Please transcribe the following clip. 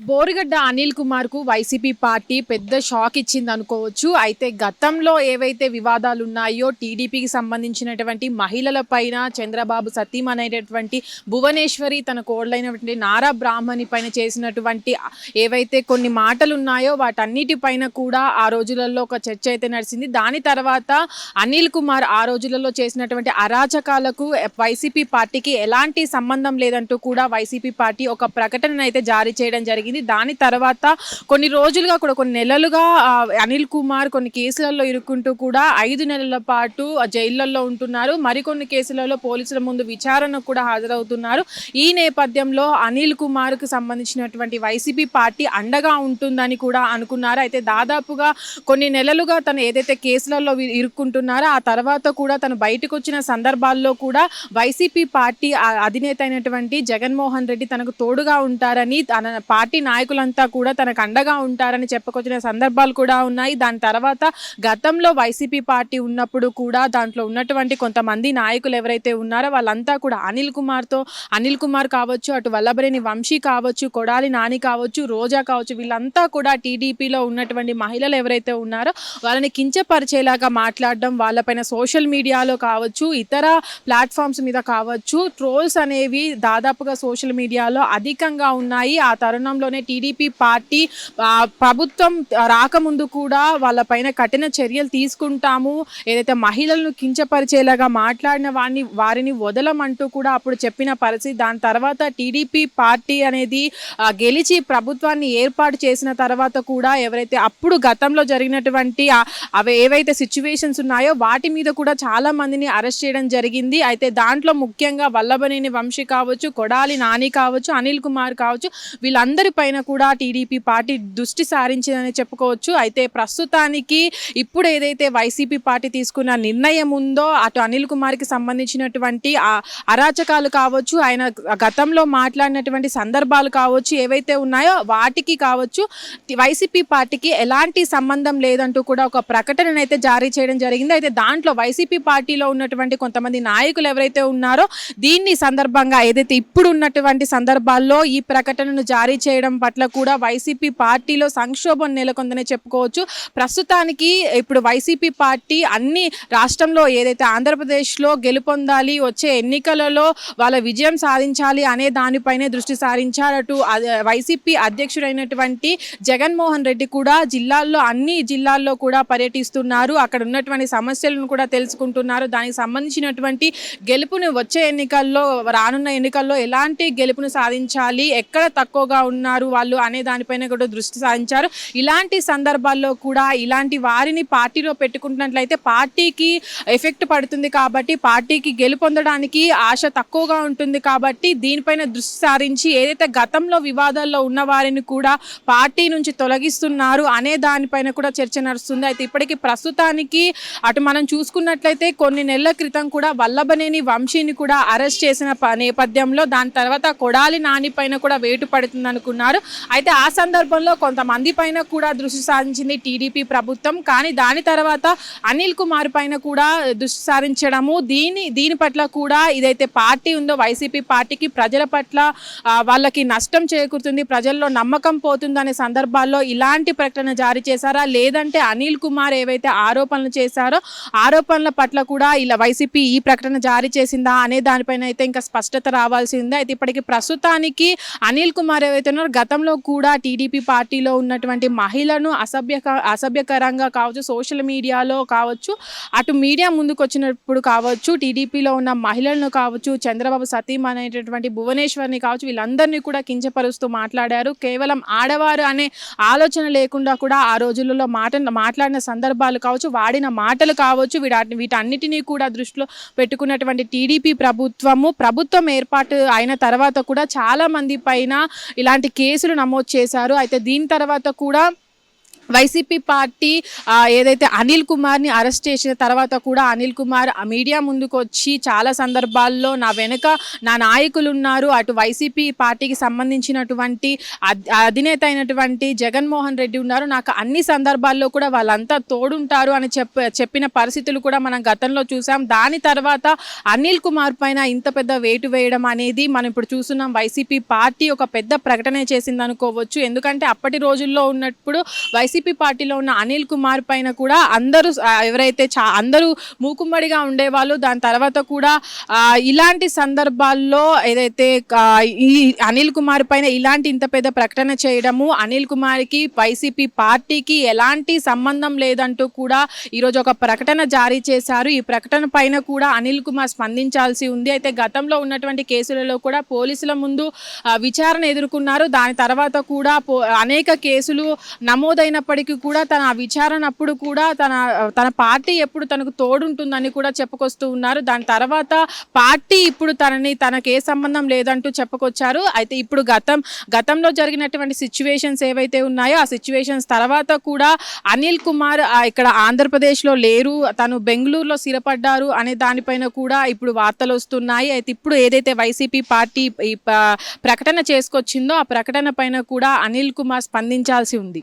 బోరుగడ్డ అనిల్ కుమార్కు YCP party పెద్ద shock ఇచ్చింది అనుకోవచ్చు. అయితే గతంలో ఏవైతే వివాదాలు ఉన్నాయో టీడీపీకి సంబంధించినటువంటి మహిళల పైన చంద్రబాబు సతీం అనేటటువంటి భువనేశ్వరి తన కోడలైనటువంటి నారా బ్రాహ్మణి పైన చేసినటువంటి ఏవైతే కొన్ని మాటలు ఉన్నాయో వాటన్నిటిపైన కూడా ఆ రోజులలో ఒక చర్చ అయితే నడిచింది. దాని తర్వాత అనిల్ కుమార్ ఆ రోజులలో చేసినటువంటి అరాచకాలకు వైసీపీ పార్టీకి ఎలాంటి సంబంధం లేదంటూ కూడా వైసీపీ పార్టీ ఒక ప్రకటన అయితే జారీ చేయడం జరిగింది. దాని తర్వాత కొన్ని రోజులుగా కూడా కొన్ని నెలలుగా అనిల్ కుమార్ కొన్ని కేసులలో ఇరుక్కుంటూ కూడా ఐదు నెలల పాటు జైళ్ళలో జైళ్ళల్లో ఉంటున్నారు. మరికొన్ని కేసులలో పోలీసుల ముందు విచారణకు కూడా హాజరవుతున్నారు. ఈ నేపథ్యంలో అనిల్ కుమార్కు సంబంధించినటువంటి వైసీపీ పార్టీ అండగా ఉంటుందని కూడా అనుకున్నారు. అయితే దాదాపుగా కొన్ని నెలలుగా తను ఏదైతే కేసులలో ఇరుక్కుంటున్నారో ఆ తర్వాత కూడా తను బయటకు వచ్చిన సందర్భాల్లో కూడా వైసీపీ పార్టీ అధినేత అయినటువంటి జగన్మోహన్ రెడ్డి తనకు తోడుగా ఉంటారని తన పార్టీ నాయకులంతా కూడా తనకు అండగా ఉంటారని చెప్పుకొచ్చిన సందర్భాలు కూడా ఉన్నాయి. దాని తర్వాత గతంలో వైసీపీ పార్టీ ఉన్నప్పుడు కూడా దాంట్లో ఉన్నటువంటి కొంతమంది నాయకులు ఎవరైతే ఉన్నారో వాళ్ళంతా కూడా అనిల్ కుమార్తో అనిల్ కుమార్ కావచ్చు అటు వల్లభరేని వంశీ కావచ్చు కొడాలి నాని కావచ్చు రోజా కావచ్చు వీళ్ళంతా కూడా టీడీపీలో ఉన్నటువంటి మహిళలు ఎవరైతే ఉన్నారో వాళ్ళని కించపరిచేలాగా మాట్లాడడం వాళ్ళపైన సోషల్ మీడియాలో కావచ్చు ఇతర ప్లాట్ఫామ్స్ మీద కావచ్చు ట్రోల్స్ అనేవి దాదాపుగా సోషల్ మీడియాలో అధికంగా ఉన్నాయి. ఆ తరుణంలో తరుణంలోనే టీడీపీ పార్టీ ప్రభుత్వం రాకముందు కూడా వాళ్ళపైన కఠిన చర్యలు తీసుకుంటాము. ఏదైతే మహిళలను కించపరిచేలాగా మాట్లాడిన వారిని వారిని వదలమంటూ కూడా అప్పుడు చెప్పిన పరిస్థితి. దాని తర్వాత టీడీపీ పార్టీ అనేది గెలిచి ప్రభుత్వాన్ని ఏర్పాటు చేసిన తర్వాత కూడా ఎవరైతే అప్పుడు గతంలో జరిగినటువంటి అవి ఏవైతే సిచ్యువేషన్స్ ఉన్నాయో వాటి మీద కూడా చాలా మందిని అరెస్ట్ చేయడం జరిగింది. అయితే దాంట్లో ముఖ్యంగా వల్లభనేని వంశీ కావచ్చు కొడాలి నాని కావచ్చు అనిల్ కుమార్ కావచ్చు వీళ్ళందరి పైన కూడా టీడీపీ పార్టీ దృష్టి సారించిందని చెప్పుకోవచ్చు. అయితే ప్రస్తుతానికి ఇప్పుడు ఏదైతే వైసీపీ పార్టీ తీసుకున్న నిర్ణయం ఉందో అటు అనిల్ కుమార్కి సంబంధించినటువంటి అరాచకాలు కావచ్చు ఆయన గతంలో మాట్లాడినటువంటి సందర్భాలు కావచ్చు ఏవైతే ఉన్నాయో వాటికి కావచ్చు వైసీపీ పార్టీకి ఎలాంటి సంబంధం లేదంటూ కూడా ఒక ప్రకటన అయితే జారీ చేయడం జరిగింది. అయితే దాంట్లో వైసీపీ పార్టీలో ఉన్నటువంటి కొంతమంది నాయకులు ఎవరైతే ఉన్నారో దీన్ని సందర్భంగా ఏదైతే ఇప్పుడు ఉన్నటువంటి సందర్భాల్లో ఈ ప్రకటనను జారీ చేయడం పట్ల కూడా వైసీపీ పార్టీలో సంక్షోభం నెలకొందని చెప్పుకోవచ్చు. ప్రస్తుతానికి ఇప్పుడు వైసీపీ పార్టీ అన్ని రాష్ట్రంలో ఏదైతే ఆంధ్రప్రదేశ్లో గెలుపొందాలి వచ్చే ఎన్నికలలో వాళ్ళ విజయం సాధించాలి అనే దానిపైనే దృష్టి సారించారటు వైసీపీ అధ్యక్షుడైనటువంటి జగన్మోహన్ రెడ్డి కూడా జిల్లాల్లో అన్ని జిల్లాల్లో కూడా పర్యటిస్తున్నారు. అక్కడ ఉన్నటువంటి సమస్యలను కూడా తెలుసుకుంటున్నారు. దానికి సంబంధించినటువంటి గెలుపుని వచ్చే ఎన్నికల్లో రానున్న ఎన్నికల్లో ఎలాంటి గెలుపును సాధించాలి ఎక్కడ తక్కువగా ఉన్న ఉన్నారు. వాళ్ళు అనే దానిపైన కూడా దృష్టి సారించారు. ఇలాంటి సందర్భాల్లో కూడా ఇలాంటి వారిని పార్టీలో పెట్టుకుంటున్నట్లయితే పార్టీకి ఎఫెక్ట్ పడుతుంది కాబట్టి పార్టీకి గెలుపొందడానికి ఆశ తక్కువగా ఉంటుంది కాబట్టి దీనిపైన దృష్టి సారించి ఏదైతే గతంలో వివాదాల్లో ఉన్న వారిని కూడా పార్టీ నుంచి తొలగిస్తున్నారు అనే దానిపైన కూడా చర్చ నడుస్తుంది. అయితే ఇప్పటికీ ప్రస్తుతానికి అటు మనం చూసుకున్నట్లయితే కొన్ని నెలల క్రితం కూడా వల్లభనేని వంశీని కూడా అరెస్ట్ చేసిన నేపథ్యంలో దాని తర్వాత కొడాలి నాని పైన కూడా వేటు పడుతుంది అనుకున్నారు అయితే ఆ సందర్భంలో కొంతమంది పైన కూడా దృష్టి సారించింది టీడీపీ ప్రభుత్వం. కానీ దాని తర్వాత అనిల్ కుమార్ పైన కూడా దృష్టి సారించడము దీని దీని పట్ల కూడా ఇదైతే పార్టీ ఉందో వైసీపీ పార్టీకి ప్రజల పట్ల వాళ్ళకి నష్టం చేకూరుతుంది ప్రజల్లో నమ్మకం పోతుంది సందర్భాల్లో ఇలాంటి ప్రకటన జారీ చేశారా? లేదంటే అనిల్ కుమార్ ఏవైతే ఆరోపణలు చేశారో ఆరోపణల పట్ల కూడా ఇలా వైసీపీ ఈ ప్రకటన జారీ చేసిందా అనే దానిపైన అయితే ఇంకా స్పష్టత రావాల్సి ఉంది అయితే ఇప్పటికి ప్రస్తుతానికి అనిల్ కుమార్ ఏవైతే గతంలో కూడా టీడీపీ పార్టీలో ఉన్నటువంటి మహిళను అసభ్య అసభ్యకరంగా కావచ్చు సోషల్ మీడియాలో కావచ్చు అటు మీడియా ముందుకు వచ్చినప్పుడు కావచ్చు టీడీపీలో ఉన్న మహిళలను కావచ్చు చంద్రబాబు సతీం అనేటటువంటి భువనేశ్వర్ని కావచ్చు వీళ్ళందరినీ కూడా కించపరుస్తూ మాట్లాడారు. కేవలం ఆడవారు అనే ఆలోచన లేకుండా కూడా ఆ రోజులలో మాట మాట్లాడిన సందర్భాలు కావచ్చు వాడిన మాటలు కావచ్చు వీటి వీటన్నిటినీ కూడా దృష్టిలో పెట్టుకున్నటువంటి టీడీపీ ప్రభుత్వము ప్రభుత్వం ఏర్పాటు అయిన తర్వాత కూడా చాలా మంది పైన ఇలాంటి కేసులు నమోదు చేశారు. అయితే దీని తర్వాత కూడా వైసీపీ పార్టీ ఏదైతే అనిల్ కుమార్ని అరెస్ట్ చేసిన తర్వాత కూడా అనిల్ కుమార్ ఆ మీడియా ముందుకు వచ్చి చాలా సందర్భాల్లో నా వెనుక నా నాయకులు ఉన్నారు. అటు వైసీపీ పార్టీకి సంబంధించినటువంటి అధినేత అయినటువంటి జగన్మోహన్ రెడ్డి ఉన్నారు. నాకు అన్ని సందర్భాల్లో కూడా వాళ్ళంతా తోడుంటారు అని చెప్ప చెప్పిన పరిస్థితులు కూడా మనం గతంలో చూసాం. దాని తర్వాత అనిల్ కుమార్ పైన ఇంత పెద్ద వేటు వేయడం అనేది మనం ఇప్పుడు చూస్తున్నాం. వైసీపీ పార్టీ ఒక పెద్ద ప్రకటన చేసింది అనుకోవచ్చు ఎందుకంటే అప్పటి రోజుల్లో ఉన్నప్పుడు వైసీపీ పార్టీలో ఉన్న అనిల్ కుమార్ పైన కూడా అందరూ ఎవరైతే చా అందరూ మూకుమ్మడిగా ఉండేవాళ్ళు దాని తర్వాత కూడా ఇలాంటి సందర్భాల్లో ఏదైతే ఈ అనిల్ కుమార్ పైన ఇలాంటి ఇంత పెద్ద ప్రకటన చేయడము అనిల్ కుమార్కి వైసీపీ పార్టీకి ఎలాంటి సంబంధం లేదంటూ కూడా ఈరోజు ఒక ప్రకటన జారీ చేశారు. ఈ ప్రకటన పైన కూడా అనిల్ కుమార్ స్పందించాల్సి ఉంది. అయితే గతంలో ఉన్నటువంటి కేసులలో కూడా పోలీసుల ముందు విచారణ ఎదుర్కొన్నారు. దాని తర్వాత కూడా అనేక కేసులు నమోదైన నమోదైనప్పటికీ కూడా తన ఆ విచారణ అప్పుడు కూడా తన తన పార్టీ ఎప్పుడు తనకు తోడుంటుందని కూడా చెప్పుకొస్తూ ఉన్నారు. దాని తర్వాత పార్టీ ఇప్పుడు తనని తనకి ఏ సంబంధం లేదంటూ చెప్పుకొచ్చారు. అయితే ఇప్పుడు గతం గతంలో జరిగినటువంటి సిచ్యువేషన్స్ ఏవైతే ఉన్నాయో ఆ సిచ్యువేషన్స్ తర్వాత కూడా అనిల్ కుమార్ ఇక్కడ ఆంధ్రప్రదేశ్లో లేరు. తను బెంగళూరులో స్థిరపడ్డారు అనే దానిపైన కూడా ఇప్పుడు వార్తలు వస్తున్నాయి. అయితే ఇప్పుడు ఏదైతే వైసీపీ పార్టీ ఈ ప్రకటన చేసుకొచ్చిందో ఆ ప్రకటన పైన కూడా అనిల్ కుమార్ స్పందించాల్సి ఉంది.